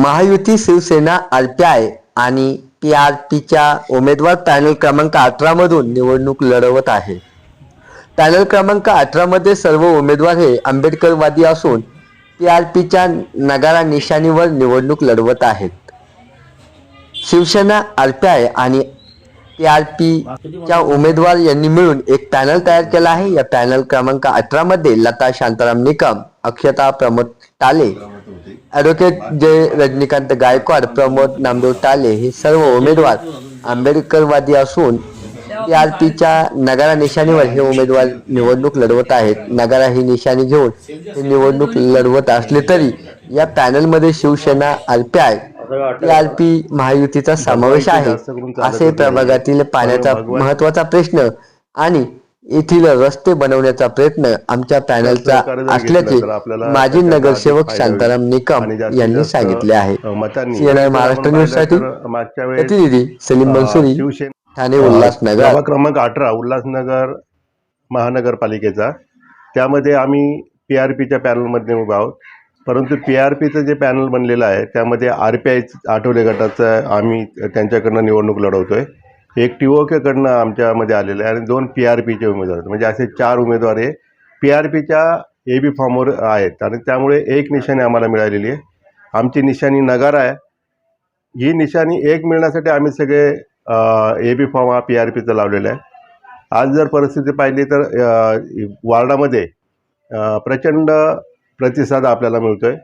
Mahayuti Shiv Sena RPI आणि P R पीच्या उमेदवार पॅनल क्रमांक अठरामधून निवडणूक लढवत आहे. पॅनल क्रमांक अठरामध्ये सर्व उमेदवार हे आंबेडकरवादी असून पी आर पीच्या नगारा निशाणीवर निवडणूक लढवत आहेत. शिवसेना आरपीआय आणि पी आर पीच्या उमेदवार यांनी मिळून एक पॅनल तयार केला आहे. या पॅनल क्रमांक अठरामध्ये लता शांताराम निकम अक्षता प्रमोद टाले ॲडव्होकेट जय रजनीकांत गायकवाड प्रमोद नामदेव टाले हे सर्व उमेदवार आंबेडकरवादी असून पी आर पीच्या नगारा निशाणीवर हे उमेदवार निवडणूक लढवत आहेत. नगारा ही निशाणी घेऊन हे निवडणूक लढवत असले तरी या पॅनलमध्ये Shivsena R P R P महायुतीचा समावेश आहे. असे प्रभागातील पाण्याचा महत्त्वाचा प्रश्न आणि येथील रस्ते बनवण्याचा प्रयत्न आमच्या पॅनलचा असल्याचे माजी नगरसेवक शांताराम निकम यांनी सांगितले आहे. महाराष्ट्र न्यूजसाठी प्रतिनिधी सलीम मनसुरी ठाणे उल्हासनगर. क्रमांक अठरा उल्हासनगर महानगरपालिकेचा. त्यामध्ये आम्ही पी आर पीच्या पॅनलमध्ये उभा आहोत. परंतु पी आर पीचं जे पॅनल बनलेलं आहे त्यामध्ये आर पी आय आठवले गटाचं आम्ही त्यांच्याकडनं निवडणूक लढवतो आहे एक टी ओ केकडनं आमच्यामध्ये आलेलं आहे आणि दोन पी आर पीचे उमेदवार म्हणजे असे चार उमेदवार हे पी आर पीच्या ए बी फॉर्मवर आहेत. आणि त्यामुळे एक निशाणी आम्हाला मिळालेली आहे. आमची निशाणी नगार आहे. ही निशाणी एक मिळण्यासाठी आम्ही सगळे ए बी फॉर्म हा पी आर पीचा लावलेला आहे. आज जर परिस्थिती पाहिली तर वार्डामध्ये प्रचंड प्रतिसाद आपल्याला मिळतो आहे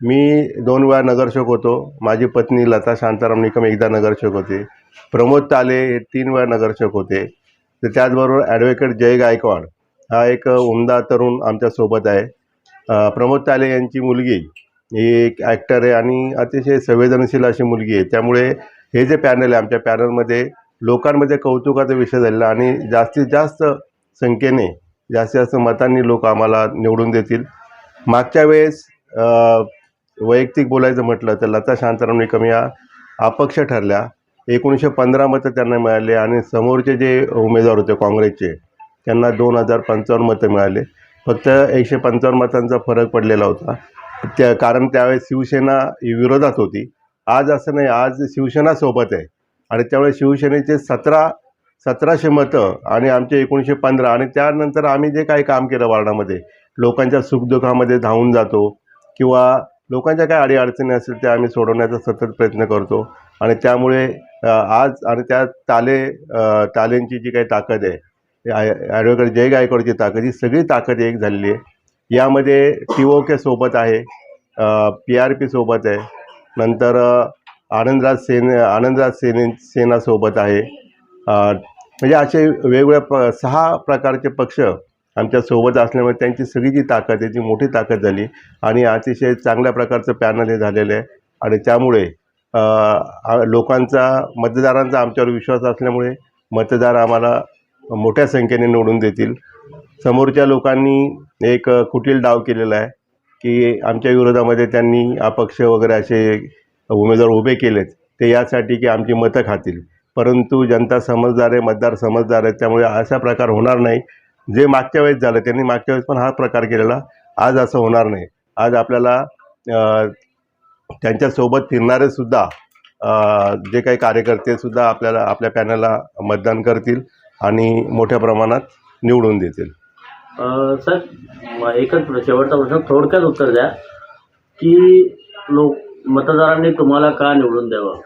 मी दोन वेळा नगरसेवक होतो. माझी पत्नी लता शांताराम निकम एकदा नगरसेवक होते. प्रमोद ताले हे तीन वेळा नगरसेवक होते. तर त्याचबरोबर ॲडव्होकेट जय गायकवाड हा एक उमदा तरुण आमच्यासोबत आहे. प्रमोद ताले यांची मुलगी ही एक ॲक्टर आहे आणि अतिशय संवेदनशील अशी मुलगी आहे. त्यामुळे हे जे पॅनल आहे आमच्या पॅनलमध्ये लोकांमध्ये कौतुकाचा विषय झालेला आणि जास्तीत जास्त संख्येने जास्तीत जास्त मतांनी लोक आम्हाला निवडून देतील. मागच्या वेळेस वैयक्तिक बोलायचं म्हटलं तर लता शांताराम निकम या अपक्ष ठरल्या. एकोणीसशे पंधरा मतं त्यांना मिळाले आणि समोरचे जे उमेदवार होते काँग्रेसचे त्यांना दोन हजार पंचावन्न मतं मिळाले. फक्त एकशे पंचावन्न मतांचा फरक पडलेला होता. त्या कारण त्यावेळेस शिवसेना विरोधात होती. आज असं नाही आज शिवसेना सोबत आहे. आणि त्यामुळे शिवसेनेचे सतरा सतराशे मतं आणि आमचे एकोणीसशे पंधरा आणि त्यानंतर आम्ही जे काही काम केलं वार्डामध्ये लोकांच्या सुखदुःखामध्ये धावून जातो किंवा लोकांच्या काय अडीअडचणी असेल त्या आम्ही सोडवण्याचा सतत प्रयत्न करतो. आणि त्यामुळे आज आणि त्या ताले तालेंची जी काही ताकद आहे ॲडव्होकेट जय गायकवाडची ताकद ही सगळी ताकद एक झालेली आहे. यामध्ये टी ओ के सोबत आहे पी आर पी सोबत आहे नंतर आनंदराज सेन आनंदराज सेने सेनासोबत आहे. म्हणजे असे वेगवेगळ्या प सहा प्रकारचे पक्ष आमच्यासोबत असल्यामुळे त्यांची सगळी जी ताकद आहे ती मोठी ताकद झाली आणि अतिशय चांगल्या प्रकारचं पॅनल हे झालेलं आहे. आणि त्यामुळे लोकांचा मतदारांचा आमच्यावर विश्वास असल्यामुळे मतदार आम्हाला मोठ्या संख्येने निवडून देतील. समोरच्या लोकांनी एक कुटील डाव केलेला आहे की आमच्या विरोधामध्ये त्यांनी अपक्ष वगैरे असे उमेदवार उभे केलेत. ते यासाठी की आमची मतं खातील. परंतु जनता समजदार आहे मतदार समजदार आहेत त्यामुळे असा प्रकार होणार नाही. जे मागच्या वेळेस झालं त्यांनी मागच्या वेळेस पण हा प्रकार केलेला. आज असं होणार नाही. आज आपल्याला त्यांच्यासोबत फिरणारेसुद्धा जे काही कार्यकर्ते सुद्धा आपल्याला आपल्या पॅनलला मतदान करतील आणि मोठ्या प्रमाणात निवडून देतील. सर एकच शेवटचा प्रश्न थोडक्यात उत्तर द्या की लोक मतदारांनी तुम्हाला का निवडून द्यावं?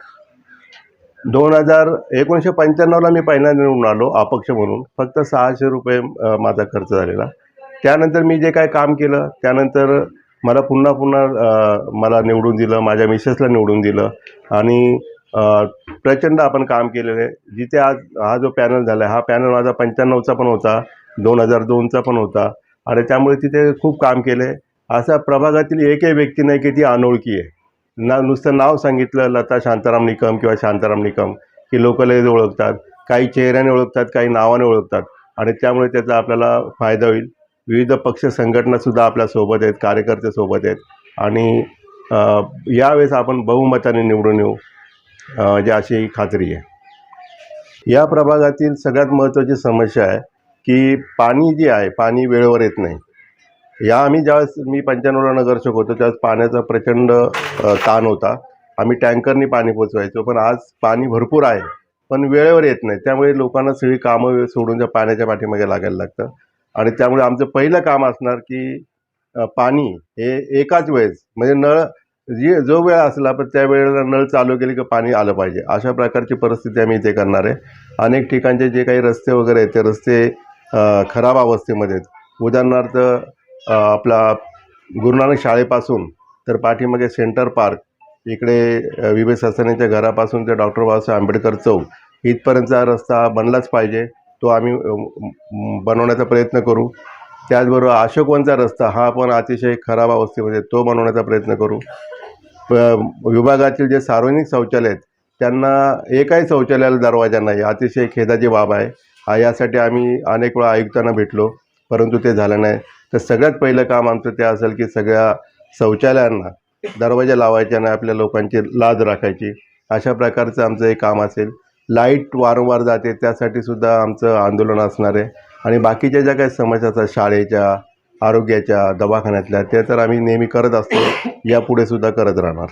दोन हजार एकोणीसशे पंच्याण्णवला मी पहिल्यांदा निवडून आलो अपक्ष म्हणून. फक्त सहाशे रुपये माझा खर्च झालेला. त्यानंतर मी जे काय काम केलं त्यानंतर मला पुन्हा पुन्हा मला निवडून दिलं माझ्या मिसेसला निवडून दिलं आणि प्रचंड आपण काम केलेलं. आहे जिथे आज हा जो पॅनल झाला आहे हा पॅनल माझा पंच्याण्णवचा पण होता दोन हजार दोनचा पण होता आणि त्यामुळे तिथे खूप काम केलं. आहे असा प्रभागातील एकही व्यक्ती नाही की ती अनोळखी आहे. ना नुसतं नाव सांगितलं लता शांताराम निकम किंवा शांताराम निकम की लोक लगेच ओळखतात काही चेहऱ्याने ओळखतात काही नावाने ओळखतात. आणि त्यामुळे त्याचा आपल्याला फायदा होईल. विविध पक्ष संघटनासुद्धा आपल्यासोबत आहेत कार्यकर्तेसोबत आहेत. आणि यावेळेस आपण बहुमताने निवडून येऊ अ, जी अशी खात्री आहे. या प्रभागातील सगळ्यात महत्त्वाची समस्या आहे की पाणी जे आहे पाणी वेळेवर येत नाही. या आम्ही ज्यावेळेस मी पंच्याण्णवला नगरसेवक होतो त्यावेळेस पाण्याचा प्रचंड ताण होता. आम्ही टँकरनी पाणी पोचवायचो पण आज पाणी भरपूर आहे पण वेळेवर येत नाही. त्यामुळे लोकांना सगळी कामं सोडून त्या पाण्याच्या पाठीमागे लागायला लागतं. आणि त्यामुळे आमचं पहिलं काम असणार की पाणी हे एकाच वेळेस म्हणजे नळ जी जो वेळ असला पण त्या वेळेला नळ चालू केली की पाणी आलं पाहिजे. अशा प्रकारची परिस्थिती आम्ही इथे करणार आहे. अनेक ठिकाणचे जे काही रस्ते वगैरे आहेत ते रस्ते खराब अवस्थेमध्ये आहेत. उदाहरणार्थ आपला गुरुनानक शाळेपासून तर पाठीमागे सेंटर पार्क इकडे अ, विवे ससानेच्या घरापासून ते डॉक्टर बाबासाहेब आंबेडकर चौक इथपर्यंतचा रस्ता बनलाच पाहिजे तो आम्ही बनवण्याचा प्रयत्न करू. त्याचबरोबर अशोकवनचा रस्ता हा पण अतिशय खराब अवस्थेमध्ये तो बनवण्याचा प्रयत्न करू. प- विभागातील जे सार्वजनिक शौचालय आहेत त्यांना एकाही शौचालयाला दरवाजा नाही अतिशय खेदाची बाब आहे. यासाठी आम्ही अनेक वेळा आयुक्तांना भेटलो परंतु ते झालं नाही. तर सगळ्यात पहिलं काम आमचं ते असेल की सगळ्या शौचालयांना दरवाजा लावायचे आणि आपल्या लोकांची लाज राखायची. अशा प्रकारचं आमचं एक काम असेल. लाइट वारंवार जाते त्यासाठी सुद्धा आमचं आंदोलन असणार आहे. आणि बाकीच्या ज्या काही समस्या असतात शाळेच्या आरोग्याच्या दवाखान्यातल्या ते तर आम्ही नेहमी करत असतो. यापुढे सुद्धा करत राहणार.